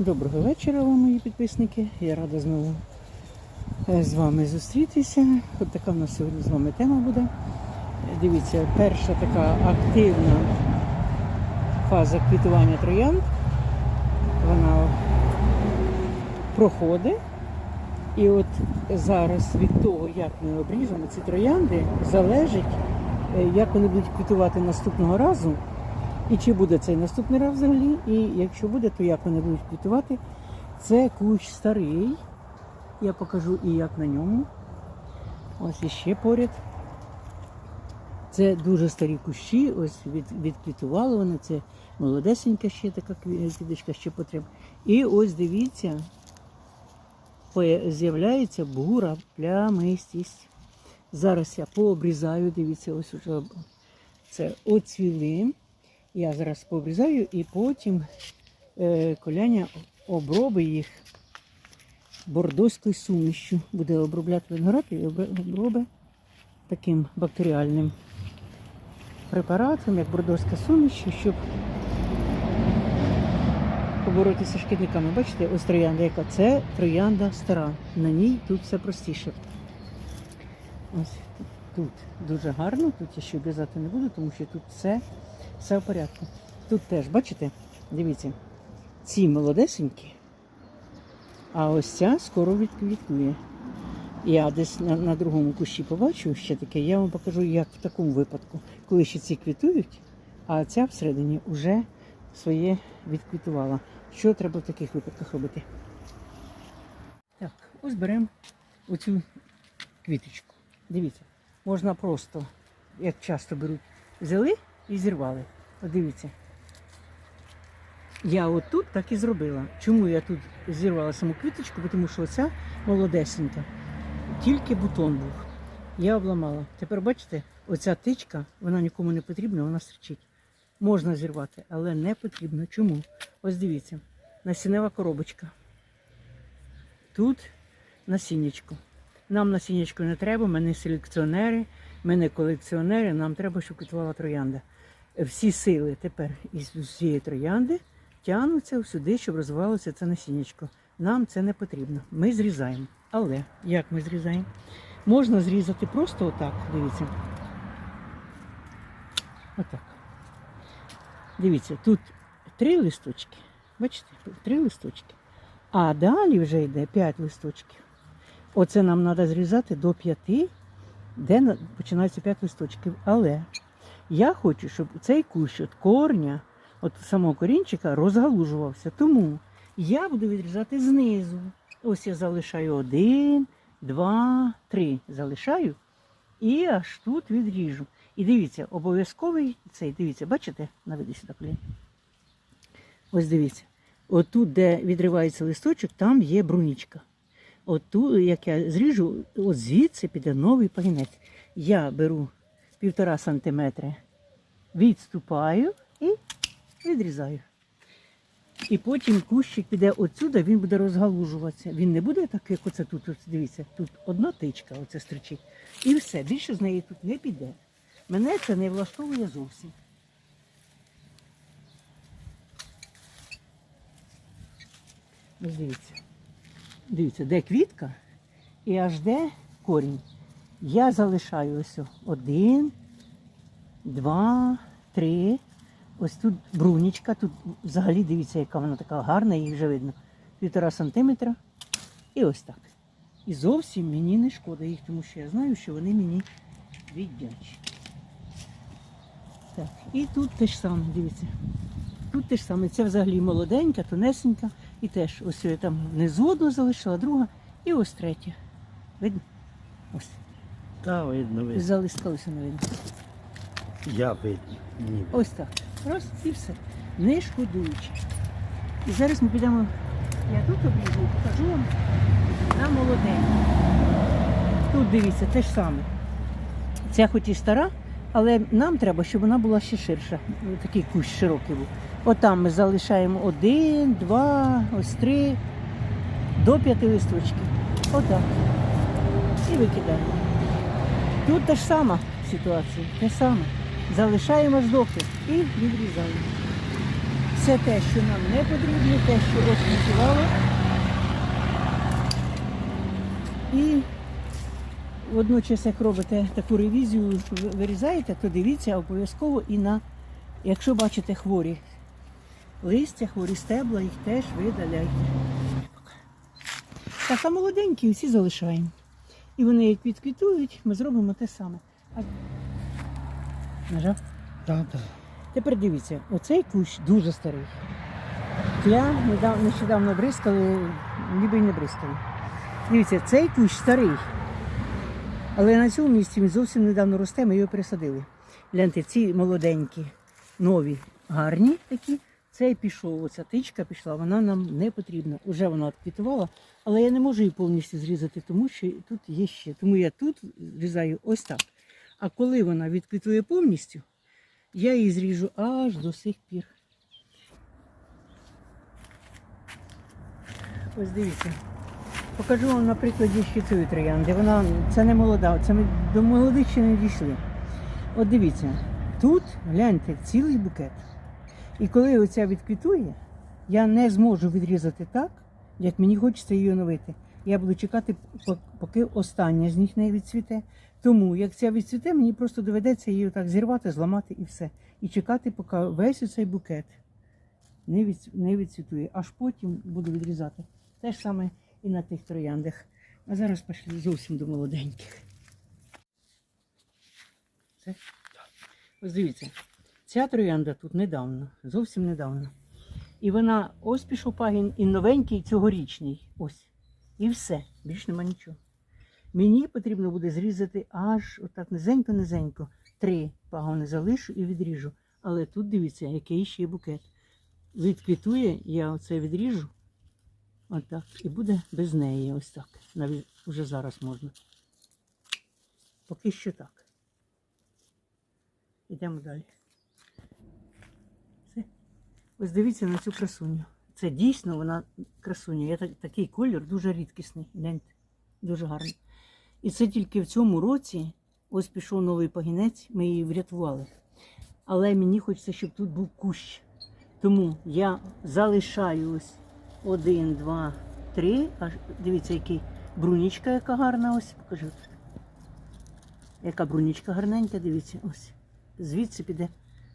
Доброго вечора вам, мої підписники. Я рада знову е, з вами зустрітися. От така в нас сьогодні з вами тема буде. Дивіться, перша така активна фаза квітування троянд. Вона проходить. І от зараз від того, як ми обріжемо ці троянди, залежить, е, як вони будуть квітувати наступного разу. І чи буде цей наступний раз взагалі, і якщо буде, то як вони будуть квітувати. Це кущ старий. Я покажу і як на ньому. Ось іще поряд. Це дуже старі кущі, ось від, відквітували вони. Це молодесенька ще така кві- квіточка, ще потрібна. І ось дивіться, з'являється бура плямистість. Зараз я пообрізаю, дивіться, ось уже це оцвіли. Я зараз пообрізаю і потім е, коляня обробить їх бордоською сумішю. Буде обробляти виноград і обр- обробить таким бактеріальним препаратом, як бордоська суміш, щоб поборотися з шкідниками. Бачите, ось троянда, яка це троянда стара. На ній тут все простіше. Ось тут дуже гарно, тут я ще обрізати не буду, тому що тут все, все в порядку. Тут теж, бачите, дивіться, ці молодесенькі, а ось ця скоро відквітує. Я десь на, на другому кущі побачу ще таке, я вам покажу, як в такому випадку, коли ще ці квітують, а ця всередині вже своє відквітувала. Що треба в таких випадках робити? Так, ось беремо оцю квіточку. Дивіться, можна просто, як часто беруть, взяли і зірвали. От дивіться. Я отут так і зробила. Чому я тут зірвала саму квіточку? Тому що оця молодесенька, тільки бутон був. Я обламала. Тепер бачите, оця тичка, вона нікому не потрібна, вона стрічить. Можна зірвати, але не потрібно. Чому? Ось дивіться, насінева коробочка. Тут насіннячко. Нам насіннячко не треба, ми не селекціонери, ми не колекціонери, нам треба, щоб квітувала троянда. Всі сили тепер із цієї троянди тягнуться сюди, щоб розвивалося це насіннячко. Нам це не потрібно. Ми зрізаємо. Але як ми зрізаємо? Можна зрізати просто отак, дивіться. Отак. Дивіться, тут три листочки. Бачите, три листочки. А далі вже йде п'ять листочків. Оце нам треба зрізати до п'яти, де на- починається п'ять листочків. Але я хочу, щоб цей кущ від корня, от самого корінчика, розгалужувався. Тому я буду відрізати знизу. Ось я залишаю один, два, три. Залишаю і аж тут відріжу. І дивіться, обов'язковий цей, дивіться, бачите? Наведи сюди колін. Ось дивіться. Отут, де відривається листочок, там є брунічка. От тут, як я зріжу, от звідси піде новий пагінець. Я беру півтора сантиметри, відступаю і відрізаю. І потім кущик піде отсюди, він буде розгалужуватися. Він не буде так, як оце тут. Ось дивіться, тут одна тичка, оце стричить. І все, більше з неї тут не піде. Мене це не влаштовує зовсім. Ось дивіться. Дивіться, де квітка і аж де корінь. Я залишаю ось один, два, три. Ось тут брунічка, тут взагалі дивіться, яка вона така гарна, її вже видно. Півтора сантиметра. І ось так. І зовсім мені не шкода їх, тому що я знаю, що вони мені віддячі. Так, і тут те ж саме, дивіться. Тут те ж саме. Це взагалі молоденька, тонесенька. І теж ось я там внизу одну залишила, друга, і ось третя. Видно? Ось. Та видно, видно. Залискалися, не видно. Я видно. Ні. Ось так. Раз і все. Не шкодуючи. І зараз ми підемо. Я тут об'їду, покажу вам на молоденьку. Тут дивіться, те ж саме. Ця хоч і стара, але нам треба, щоб вона була ще ширша. Такий кущ широкий був. Отам ми залишаємо один, два, ось три, до п'яти листочків. Отак. І викидаємо. Тут та ж сама ситуація, те саме. Залишаємо ж і відрізаємо. Це те, що нам не потрібно, те, що ось. І водночас, як робите таку ревізію, вирізаєте, то дивіться обов'язково і на, якщо бачите хворі листя, хворі стебла, їх теж видаляйте. Так, а молоденькі всі залишаємо. І вони як відквітують, ми зробимо те саме. А... Нажав? Так, так. Тепер дивіться, оцей кущ дуже старий. Я нещодавно бризкали, ніби й не бризкали. Дивіться, цей кущ старий. Але на цьому місці він зовсім недавно росте, ми його пересадили. Гляньте, ці молоденькі, нові, гарні такі. Цей пішов, оця тичка пішла, вона нам не потрібна. Уже вона відквітувала, але я не можу її повністю зрізати, тому що тут є ще. Тому я тут зрізаю ось так. А коли вона відквітує повністю, я її зріжу аж до сих пір. Ось дивіться. Покажу вам на прикладі цієї троянди. Вона це не молода, це ми до молодих ще не дійшли. От дивіться, тут гляньте цілий букет. І коли оця відквітує, я не зможу відрізати так, як мені хочеться її оновити. Я буду чекати, поки остання з них не відцвіте. Тому як ця відцвіте, мені просто доведеться її так зірвати, зламати і все. І чекати, поки весь цей букет не відцвітує. Аж потім буду відрізати. Те ж саме і на тих трояндах. А зараз пішли зовсім до молоденьких. Це? Ось дивіться, ця троянда тут недавно, зовсім недавно. І вона ось пішов пагін і новенький і цьогорічний. Ось. І все. Більш нема нічого. Мені потрібно буде зрізати аж отак низенько-низенько. Три пагони залишу і відріжу. Але тут дивіться, який ще букет. Відквітує, я оце відріжу. Отак. І буде без неї. Ось так. Навіть вже зараз можна. Поки що так. Йдемо далі. Все. Ось дивіться на цю красуню. Це дійсно вона красуня. Я так, такий колір дуже рідкісний. Гляньте. Дуже гарний. І це тільки в цьому році ось пішов новий пагінець, ми її врятували. Але мені хочеться, щоб тут був кущ. Тому я залишаю ось один, два, три. Аж дивіться, який брунічка, яка гарна. Ось покажу. Яка брунічка гарненька, дивіться, ось. Звідси піде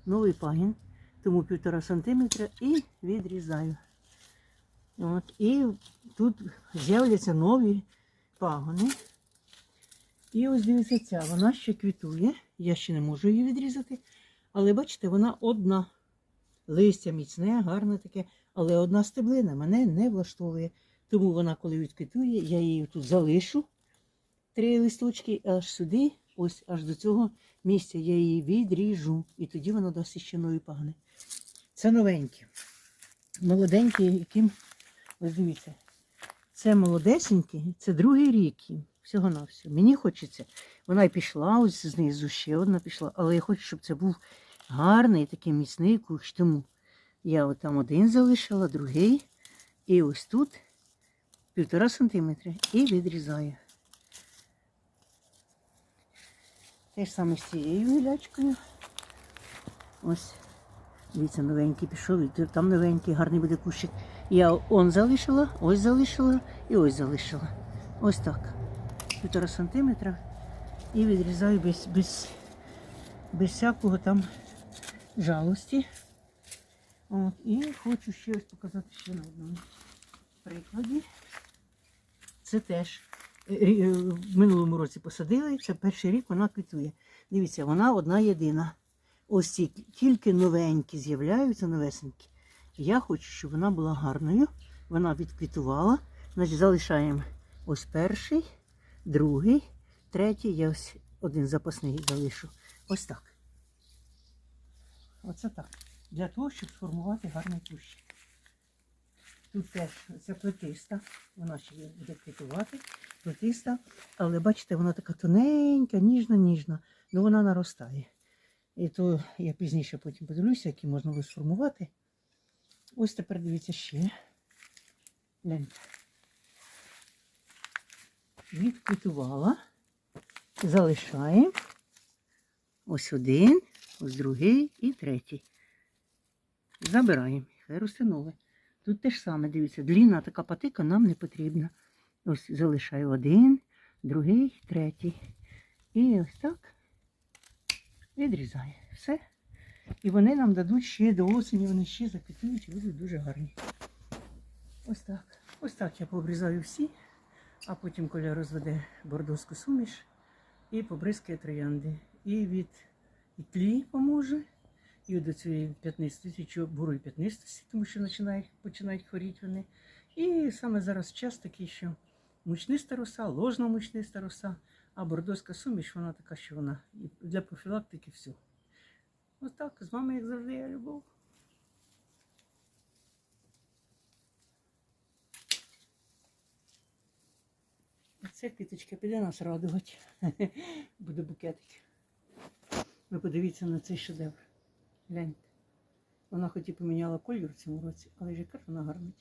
новий пагін, тому півтора сантиметра і відрізаю. От, і тут з'являться нові пагони. І ось дивіться ця, вона ще квітує. Я ще не можу її відрізати. Але бачите, вона одна. Листя міцне, гарне таке, але одна стеблина мене не влаштовує. Тому вона, коли відквітує, я її тут залишу три листочки аж сюди, ось аж до цього місця я її відріжу. І тоді вона дасть ще нові пагони. Це новенькі. Молоденькі, яким, ось дивіться, це молодесенькі, це другий рік їм. Всього на все. Мені хочеться. Вона й пішла, ось знизу ще одна пішла, але я хочу, щоб це був гарний такий міцний кущ. Тому я там один залишила, другий. І ось тут півтора сантиметри і відрізаю. Те ж саме з цією гілячкою. Ось. Дивіться, новенький пішов, і там новенький, гарний буде кущик. Я он залишила, ось залишила і ось залишила. Ось так. Півтора сантиметра. І відрізаю без, без, без всякого там жалості. От, і хочу ще ось показати ще на одному прикладі. Це теж е, е, в минулому році посадили, це перший рік вона квітує. Дивіться, вона одна єдина. Ось ці тільки новенькі з'являються, новесенькі. Я хочу, щоб вона була гарною. Вона відквітувала. Значить, залишаємо ось перший, другий, третій. Я ось один запасний залишу. Ось так. Оце так. Для того, щоб сформувати гарний кущ. Тут теж це плетиста, вона ще буде квітувати, плетиста, але бачите, вона така тоненька, ніжна, ніжна, ну вона наростає. І то я пізніше потім подивлюся, які можна буде сформувати. Ось тепер дивіться ще. Гляньте. Відквітувала. Залишаємо. Ось один, ось другий і третій. Забираємо. хай росте. Тут те ж саме, дивіться, длінна така патика нам не потрібна. Ось залишаю один, другий, третій. І ось так відрізаю. Все. І вони нам дадуть ще до осені, вони ще заквітують і будуть дуже гарні. Ось так. Ось так я пообрізаю всі, а потім Коля розведе бордовську суміш і побризкає троянди. І від і тлі поможе, і до цієї п'ятнистості, чи бурої п'ятнистості, тому що починають, починають хворіти вони. І саме зараз час такий, що мучниста роса, ложна мучниста роса, а бордовська суміш, вона така, що вона і для профілактики все. Ось так, з вами, як завжди, я любов. Це квіточка піде нас радувати. Буде букетик. Ви подивіться на цей шедевр. Гляньте. Вона хоч і поміняла колір в цьому році, але ж яка вона гарна.